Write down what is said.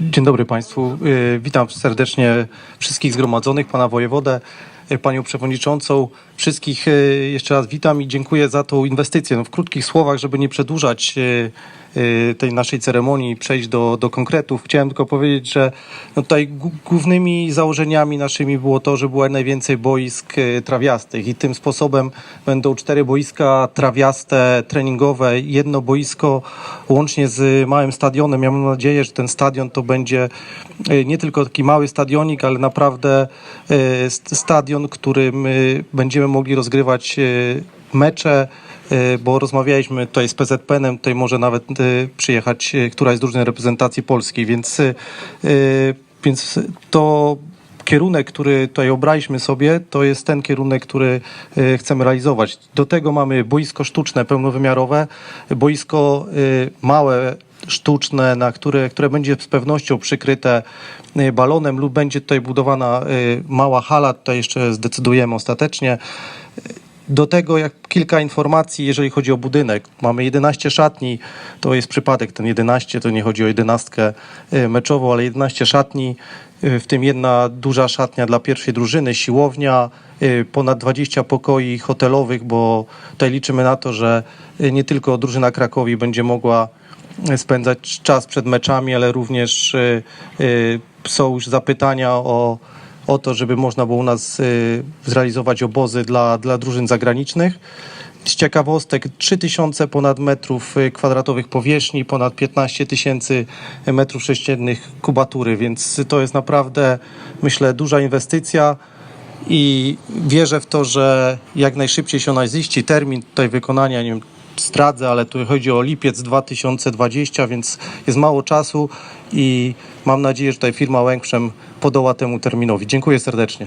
Dzień dobry Państwu. Y, Witam serdecznie wszystkich zgromadzonych, Pana Wojewodę, Panią Przewodniczącą. Wszystkich y, jeszcze raz witam i dziękuję za tą inwestycję. No, w krótkich słowach, żeby nie przedłużać y, tej naszej ceremonii przejść do, do konkretów, chciałem tylko powiedzieć, że no tutaj głównymi założeniami naszymi było to, że było najwięcej boisk trawiastych i tym sposobem będą cztery boiska trawiaste, treningowe, jedno boisko łącznie z małym stadionem. Ja mam nadzieję, że ten stadion to będzie nie tylko taki mały stadionik, ale naprawdę y, st- stadion, którym y, będziemy mogli rozgrywać y, mecze, y, bo rozmawialiśmy tutaj z PZPN-em, tutaj może nawet przyjechać któraś z drużyn reprezentacji polskiej, więc, więc to kierunek, który tutaj obraliśmy sobie, to jest ten kierunek, który y, chcemy realizować. Do tego mamy boisko sztuczne, pełnowymiarowe, boisko y, małe, sztuczne, na które, które będzie z pewnością przykryte y, balonem lub będzie tutaj budowana mała hala, tutaj jeszcze zdecydujemy ostatecznie. Do tego jak kilka informacji, jeżeli chodzi o budynek. Mamy 11 szatni, to jest przypadek, ten 11, to nie chodzi o 11 y, meczową, ale 11 szatni, y, w tym jedna duża szatnia dla pierwszej drużyny, siłownia, y, ponad 20 pokoi hotelowych, bo tutaj liczymy na to, że nie tylko drużyna Krakowi będzie mogła spędzać czas przed meczami, ale również są już zapytania o o to, żeby można było u nas y, zrealizować obozy dla, dla drużyn zagranicznych. Z ciekawostek 3000 ponad metrów y, kwadratowych powierzchni, ponad 15 tysięcy metrów sześciennych kubatury, więc to jest naprawdę, myślę, duża inwestycja i wierzę w to, że jak najszybciej się ona ziści. Termin tutaj wykonania, nie wiem, zdradzę, ale tu chodzi o lipiec 2020, więc jest mało czasu i mam nadzieję, że tutaj firma Łękrzem podoła temu terminowi. Dziękuję serdecznie.